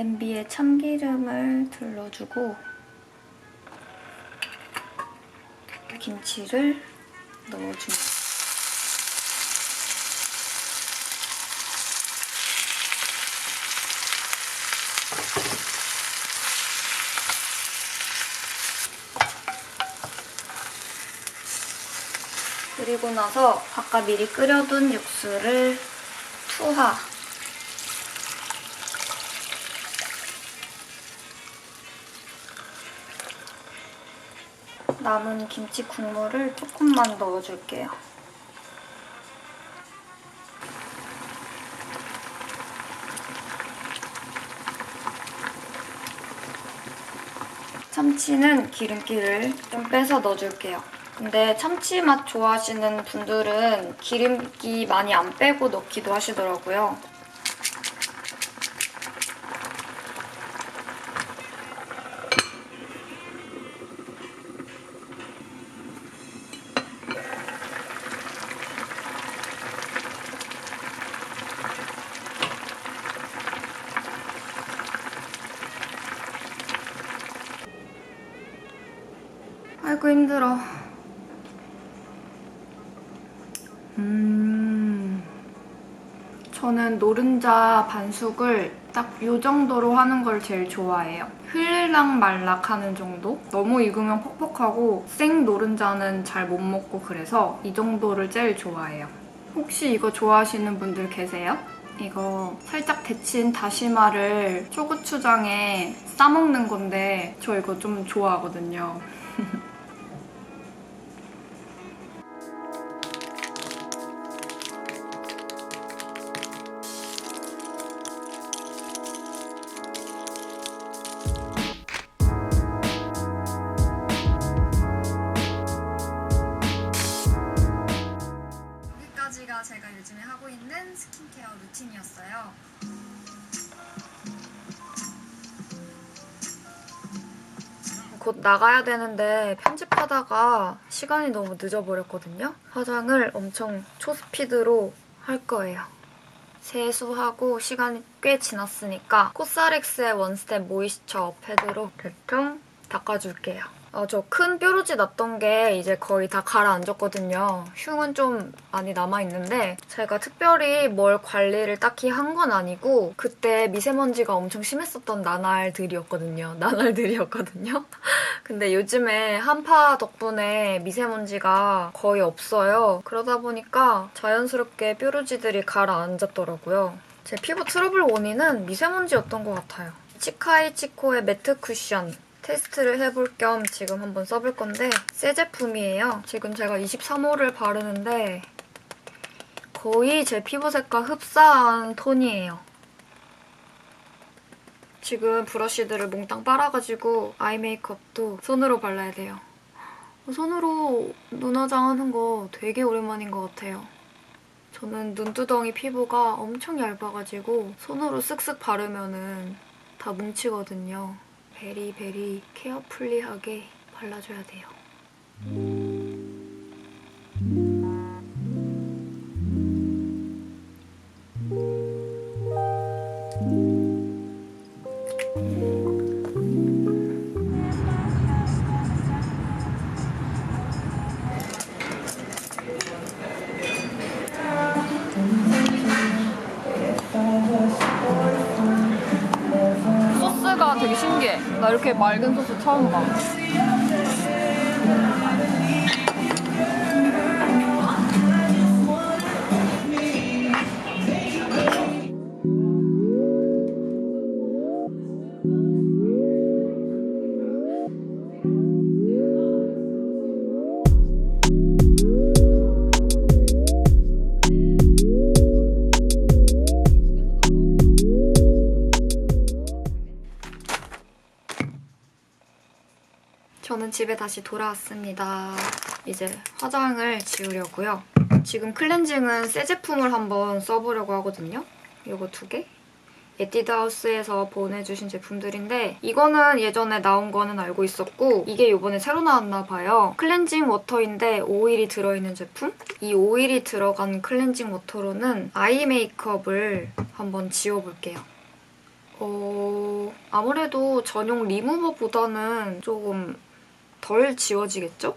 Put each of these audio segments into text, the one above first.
냄비에 참기름을 둘러주고 김치를 넣어줍니다. 그리고 나서 아까 미리 끓여둔 육수를 투하. 남은 김치 국물을 조금만 넣어줄게요. 참치는 기름기를 좀 빼서 넣어줄게요. 근데 참치 맛 좋아하시는 분들은 기름기 많이 안 빼고 넣기도 하시더라고요. 아이고 힘들어. 음. 저는 노른자 반숙을 딱요 정도로 하는 걸 제일 좋아해요. 흘랑 말락 하는 정도? 너무 익으면 퍽퍽하고 생 노른자는 잘 못 먹고 그래서 이 정도를 제일 좋아해요. 혹시 이거 좋아하시는 분들 계세요? 이거 살짝 데친 다시마를 초고추장에 싸먹는 건데 저 이거 좀 좋아하거든요. 나가야 되는데 편집하다가 시간이 너무 늦어버렸거든요. 화장을 엄청 초스피드로 할 거예요. 세수하고 시간이 꽤 지났으니까 코스알엑스의 원스텝 모이스처 패드로 대충 닦아줄게요. 어, 저 큰 뾰루지 났던 게 이제 거의 다 가라앉았거든요. 흉은 좀 많이 남아있는데 제가 특별히 뭘 관리를 딱히 한 건 아니고 그때 미세먼지가 엄청 심했었던 나날들이었거든요. 나날들이었거든요. 근데 요즘에 한파 덕분에 미세먼지가 거의 없어요. 그러다 보니까 자연스럽게 뾰루지들이 가라앉았더라고요. 제 피부 트러블 원인은 미세먼지였던 것 같아요. 치카이 치코의 매트 쿠션 테스트를 해볼 겸 지금 한번 써볼 건데 새 제품이에요. 지금 제가 23호를 바르는데 거의 제 피부색과 흡사한 톤이에요. 지금 브러쉬들을 몽땅 빨아가지고 아이 메이크업도 손으로 발라야 돼요. 손으로 눈 화장 하는 거 되게 오랜만인 것 같아요. 저는 눈두덩이 피부가 엄청 얇아가지고 손으로 쓱쓱 바르면 은 다 뭉치거든요. 베리베리 케어풀리하게 발라줘야 돼요. 이렇게 맑은 소스 처음 봐. 집에 다시 돌아왔습니다. 이제 화장을 지우려고요. 지금 클렌징은 새 제품을 한번 써보려고 하거든요. 이거 두 개? 에뛰드하우스에서 보내주신 제품들인데 이거는 예전에 나온 거는 알고 있었고 이게 이번에 새로 나왔나 봐요. 클렌징 워터인데 오일이 들어있는 제품? 이 오일이 들어간 클렌징 워터로는 아이 메이크업을 한번 지워볼게요. 어... 아무래도 전용 리무버보다는 조금 덜 지워지겠죠?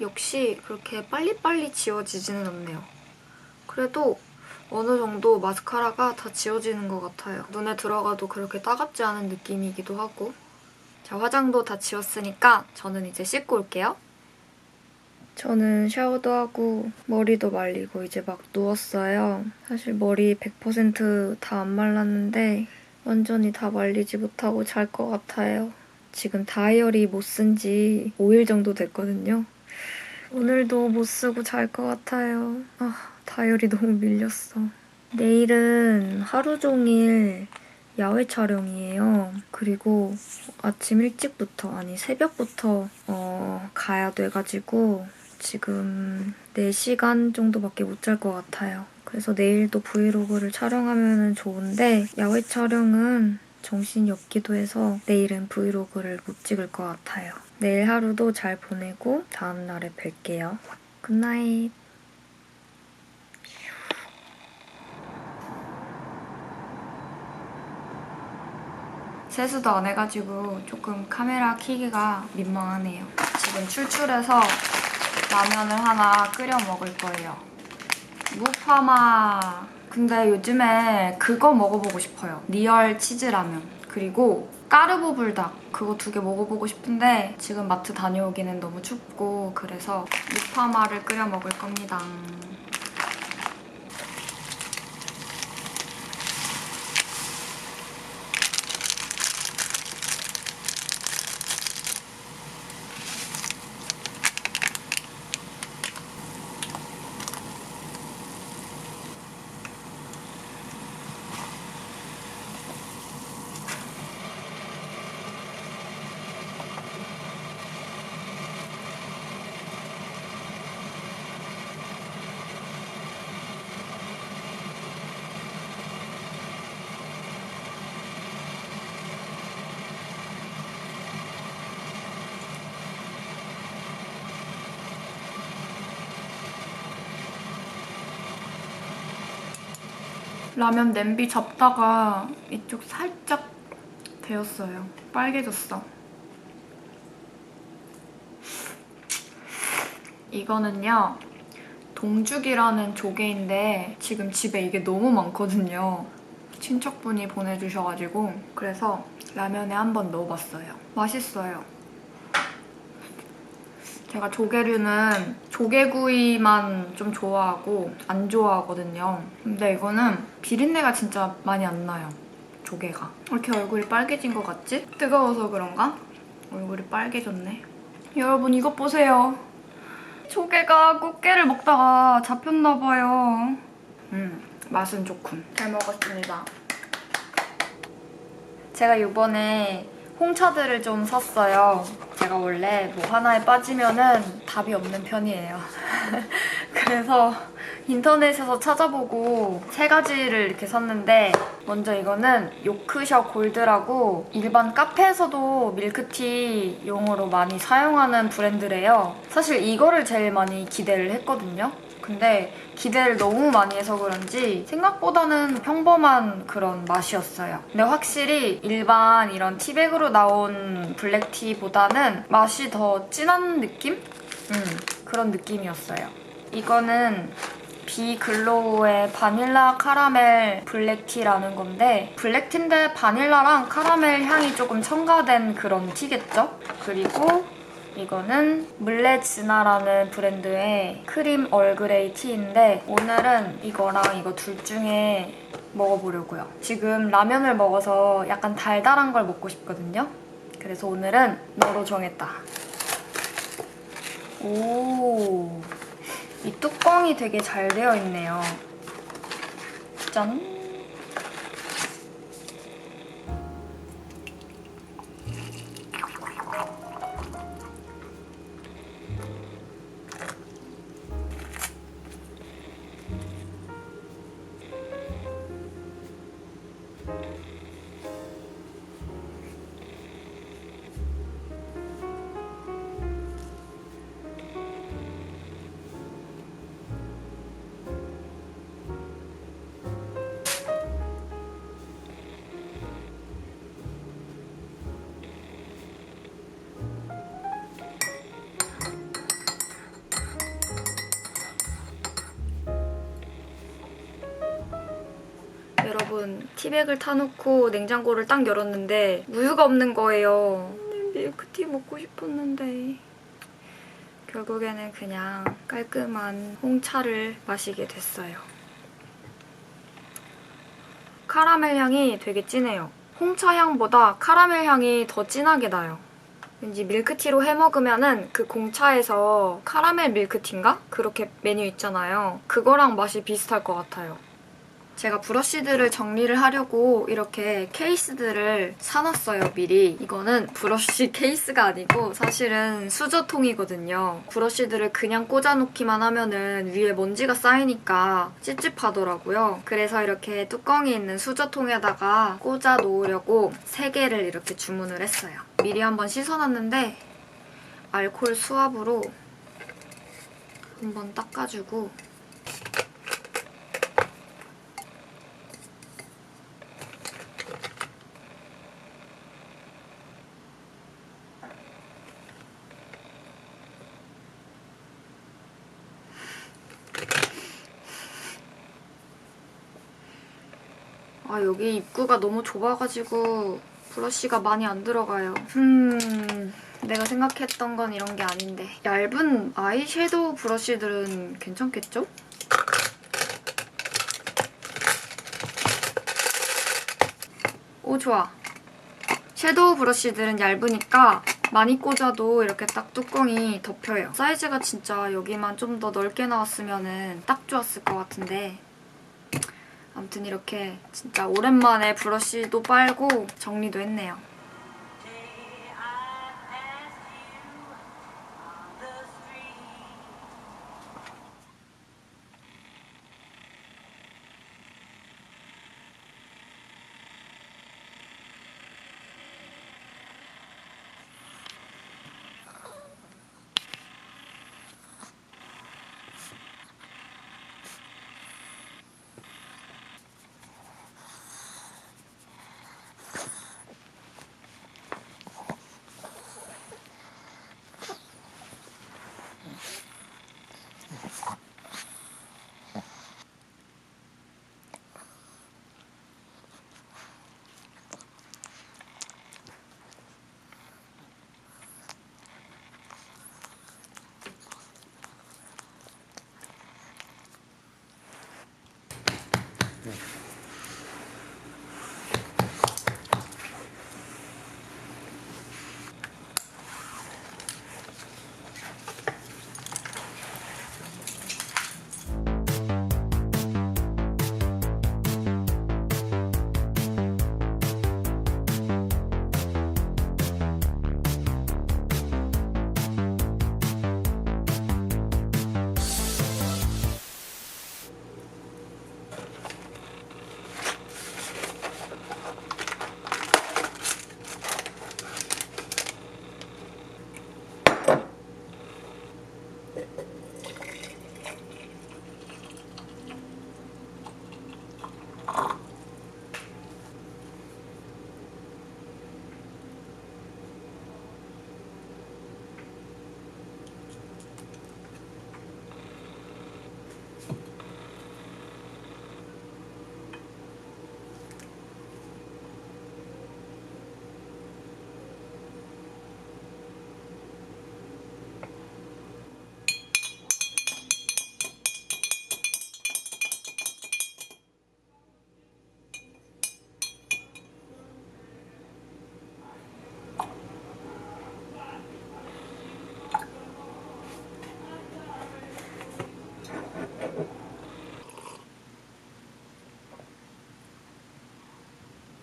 역시 그렇게 빨리빨리 지워지지는 않네요. 그래도 어느 정도 마스카라가 다 지워지는 것 같아요. 눈에 들어가도 그렇게 따갑지 않은 느낌이기도 하고 자, 화장도 다 지웠으니까 저는 이제 씻고 올게요. 저는 샤워도 하고 머리도 말리고 이제 막 누웠어요. 사실 머리 100%다 안 말랐는데 완전히 다 말리지 못하고 잘 것 같아요. 지금 다이어리 못 쓴 지 5일 정도 됐거든요. 오늘도 못 쓰고 잘 것 같아요. 아, 다이어리 너무 밀렸어. 내일은 하루 종일 야외 촬영이에요. 그리고 아침 일찍부터, 아니 새벽부터 어, 가야 돼가지고 지금 4시간 정도밖에 못 잘 것 같아요. 그래서 내일도 브이로그를 촬영하면 좋은데 야외 촬영은 정신이 없기도 해서 내일은 브이로그를 못 찍을 것 같아요. 내일 하루도 잘 보내고 다음 날에 뵐게요. 굿나잇. 세수도 안 해가지고 조금 카메라 켜기가 민망하네요. 지금 출출해서 라면을 하나 끓여 먹을 거예요. 무파마. 근데 요즘에 그거 먹어보고 싶어요. 리얼 치즈라면. 그리고 까르보 불닭. 그거 두 개 먹어보고 싶은데 지금 마트 다녀오기는 너무 춥고 그래서 무파마를 끓여 먹을 겁니다. 라면 냄비 접다가 이쪽 살짝 데였어요. 빨개졌어. 이거는요. 동죽이라는 조개인데 지금 집에 이게 너무 많거든요. 친척분이 보내주셔가지고 그래서 라면에 한번 넣어봤어요. 맛있어요. 제가 조개류는 조개구이만 좀 좋아하고 안 좋아하거든요. 근데 이거는 비린내가 진짜 많이 안 나요. 조개가. 왜 이렇게 얼굴이 빨개진 것 같지? 뜨거워서 그런가? 얼굴이 빨개졌네. 여러분 이것 보세요. 조개가 꽃게를 먹다가 잡혔나 봐요. 음, 맛은 좋군. 잘 먹었습니다. 제가 이번에 홍차들을 좀 샀어요. 제가 원래 뭐 하나에 빠지면은 답이 없는 편이에요. 그래서 인터넷에서 찾아보고 세 가지를 이렇게 샀는데 먼저 이거는 요크셔 골드라고 일반 카페에서도 밀크티 용으로 많이 사용하는 브랜드래요. 사실 이거를 제일 많이 기대를 했거든요. 근데 기대를 너무 많이 해서 그런지 생각보다는 평범한 그런 맛이었어요. 근데 확실히 일반 이런 티백으로 나온 블랙티보다는 맛이 더 진한 느낌? 음, 그런 느낌이었어요. 이거는 비글로우의 바닐라 카라멜 블랙티라는 건데 블랙티인데 바닐라랑 카라멜 향이 조금 첨가된 그런 티겠죠? 그리고 이거는 물레즈나라는 브랜드의 크림 얼그레이 티인데 오늘은 이거랑 이거 둘 중에 먹어보려고요. 지금 라면을 먹어서 약간 달달한 걸 먹고 싶거든요. 그래서 오늘은 너로 정했다. 오, 이 뚜껑이 되게 잘 되어 있네요. 짠! 여러분 티백을 타놓고 냉장고를 딱 열었는데 우유가 없는 거예요. 밀크티 먹고 싶었는데 결국에는 그냥 깔끔한 홍차를 마시게 됐어요. 카라멜 향이 되게 진해요. 홍차 향보다 카라멜 향이 더 진하게 나요. 왠지 밀크티로 해 먹으면은 그 공차에서 카라멜 밀크티인가? 그렇게 메뉴 있잖아요. 그거랑 맛이 비슷할 것 같아요. 제가 브러쉬들을 정리를 하려고 이렇게 케이스들을 사놨어요, 미리. 이거는 브러쉬 케이스가 아니고 사실은 수저통이거든요. 브러쉬들을 그냥 꽂아놓기만 하면은 위에 먼지가 쌓이니까 찝찝하더라고요. 그래서 이렇게 뚜껑이 있는 수저통에다가 꽂아 놓으려고 3개를 이렇게 주문을 했어요. 미리 한번 씻어놨는데 알콜 수압으로 한번 닦아주고 아 여기 입구가 너무 좁아가지고 브러쉬가 많이 안 들어가요. 음... 내가 생각했던 건 이런 게 아닌데 얇은 아이섀도우 브러쉬들은 괜찮겠죠? 오 좋아. 섀도우 브러쉬들은 얇으니까 많이 꽂아도 이렇게 딱 뚜껑이 덮여요. 사이즈가 진짜 여기만 좀 더 넓게 나왔으면 딱 좋았을 것 같은데 아무튼 이렇게 진짜 오랜만에 브러쉬도 빨고 정리도 했네요.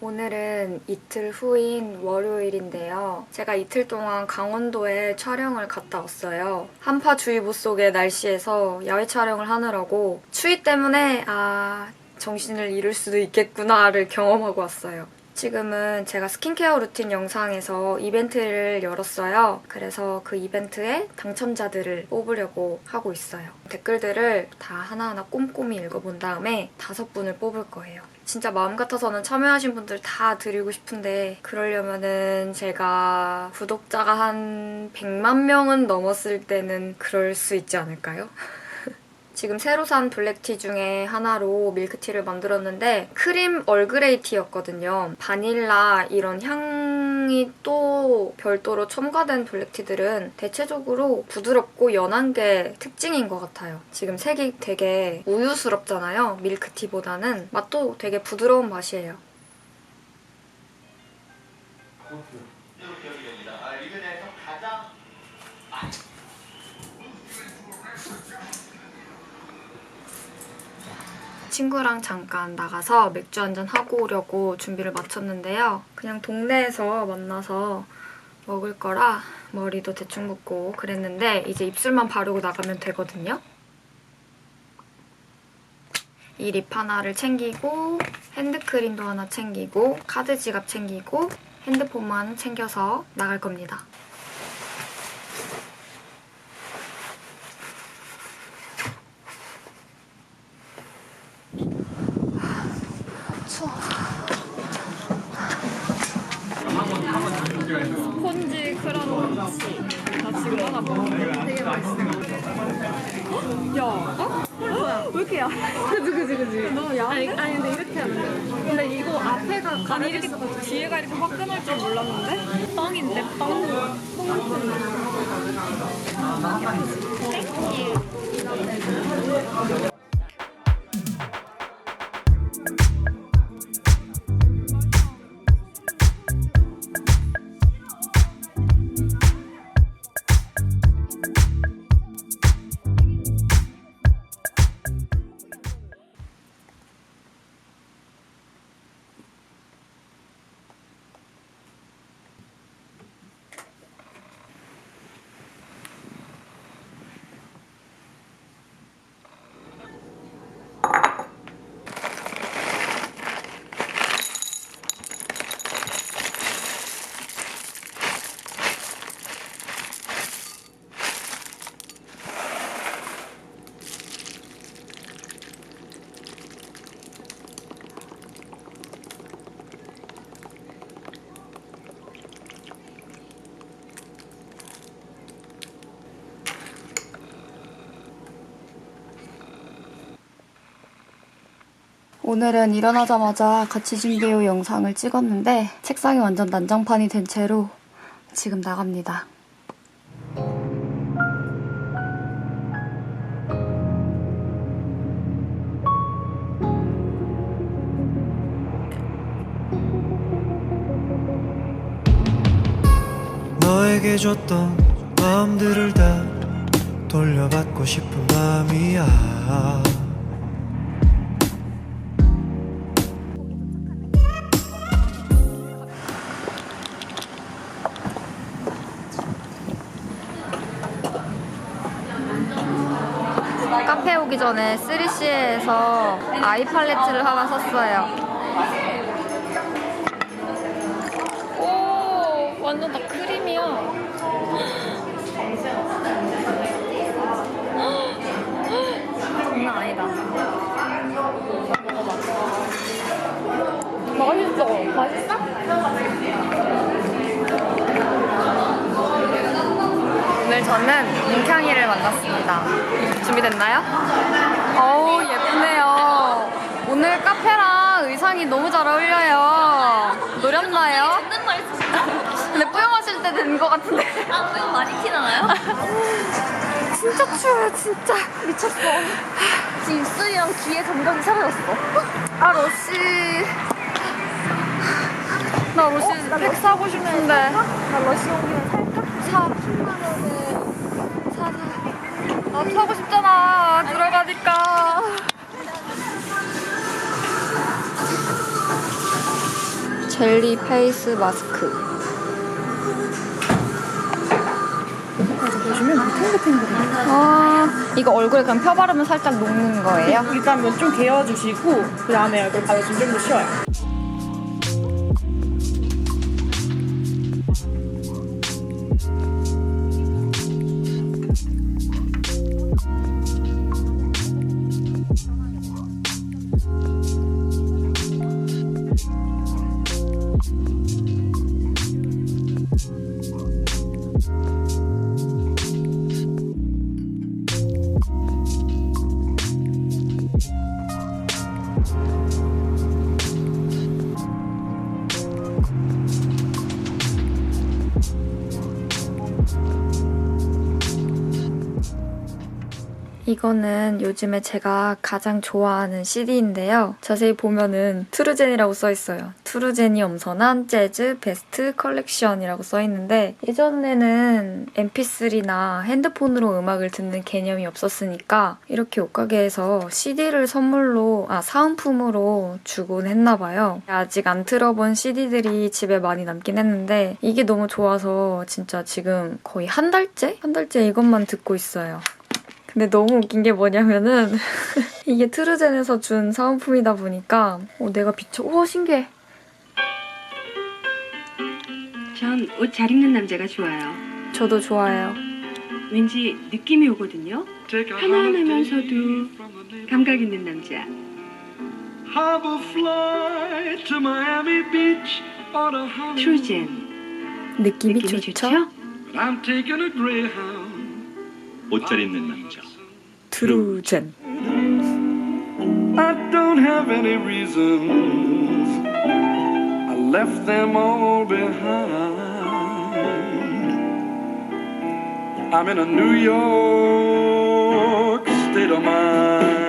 오늘은 이틀 후인 월요일인데요. 제가 이틀 동안 강원도에 촬영을 갔다 왔어요. 한파주의보 속의 날씨에서 야외 촬영을 하느라고 추위 때문에 아 정신을 잃을 수도 있겠구나를 경험하고 왔어요. 지금은 제가 스킨케어 루틴 영상에서 이벤트를 열었어요. 그래서 그 이벤트에 당첨자들을 뽑으려고 하고 있어요. 댓글들을 다 하나하나 꼼꼼히 읽어본 다음에 다섯 분을 뽑을 거예요. 진짜 마음 같아서는 참여하신 분들 다 드리고 싶은데 그러려면은 제가 구독자가 한 100만 명은 넘었을 때는 그럴 수 있지 않을까요? 지금 새로 산 블랙티 중에 하나로 밀크티를 만들었는데 크림 얼그레이 티였거든요. 바닐라 이런 향이 또 별도로 첨가된 블랙티들은 대체적으로 부드럽고 연한 게 특징인 것 같아요. 지금 색이 되게 우유스럽잖아요. 밀크티보다는 맛도 되게 부드러운 맛이에요. 친구랑 잠깐 나가서 맥주 한잔 하고 오려고 준비를 마쳤는데요. 그냥 동네에서 만나서 먹을 거라 머리도 대충 묶고 그랬는데 이제 입술만 바르고 나가면 되거든요. 이 립 하나를 챙기고 핸드크림도 하나 챙기고 카드 지갑 챙기고 핸드폰만 챙겨서 나갈 겁니다. 추워. 스폰지 크런치 나 지금 하나 먹었는데 되게 맛있어 야 어? 왜 이렇게 야? 그지 그지 그지 너무 야? 아니, 아니 근데 이렇게 하면 돼. 근데 이거 앞에가 아니 이렇게 뒤에가 이렇게 확 끊을 줄 몰랐는데? 빵인데 빵 오늘은 일어나자마자 같이 준비후 영상을 찍었는데 책상이 완전 난장판이 된 채로 지금 나갑니다. 너에게 줬던 마음들을 다 돌려받고 싶은 마음이야 전에 3CE에서 아이 팔레트를 하나 샀어요. 오, 완전 다 크림이야. 장난 아니다. 맛있어. 맛있어? 오늘 저는 뭉캉이를 만났습니다. 준비됐나요? 어우 예쁘네요. 오늘 카페랑 의상이 너무 잘 어울려요. 노렸나요? 근데 뿌용하실 때 된 것 같은데. 아, 이거 많이 티나나요? 진짜 추워요, 진짜. 미쳤어. 지금 입술이랑 귀에 감각이 사라졌어. 아, 러쉬. 나 러쉬 팩 사고 싶은데. 나 러시 오기는 살까? 사. 사, 사. 나 사고 싶잖아. 들어가니까. 젤리 페이스 마스크. 아, 이거 얼굴에 그냥 펴 바르면 살짝 녹는 거예요? 일단 면좀 개어주시고 그 다음에 얼굴 바르시면 좀더 쉬워요. 이거는 요즘에 제가 가장 좋아하는 CD인데요. 자세히 보면은 트루젠이라고 써있어요. 트루젠이 엄선한 재즈 베스트 컬렉션이라고 써있는데 예전에는 MP3나 핸드폰으로 음악을 듣는 개념이 없었으니까 이렇게 옷가게에서 CD를 선물로, 아, 사은품으로 주곤 했나봐요. 아직 안 틀어본 CD들이 집에 많이 남긴 했는데 이게 너무 좋아서 진짜 지금 거의 한 달째? 한 달째 이것만 듣고 있어요. 근데 너무 웃긴 게 뭐냐면은 이게 트루젠에서 준 사은품이다 보니까 어, 내가 비춰 우와 신기해 전 옷 잘 입는 남자가 좋아요. 저도 좋아해요 왠지 느낌이 오거든요. 편안하면서도 감각 있는 남자. Harbor flight to Miami Beach on a holiday. 트루젠. 느낌이, 느낌이 좋죠? 좋죠? 옷 잘 입는 남자. 트루젠 I don't have any reasons. I left them all behind. I'm in a New York state of mind.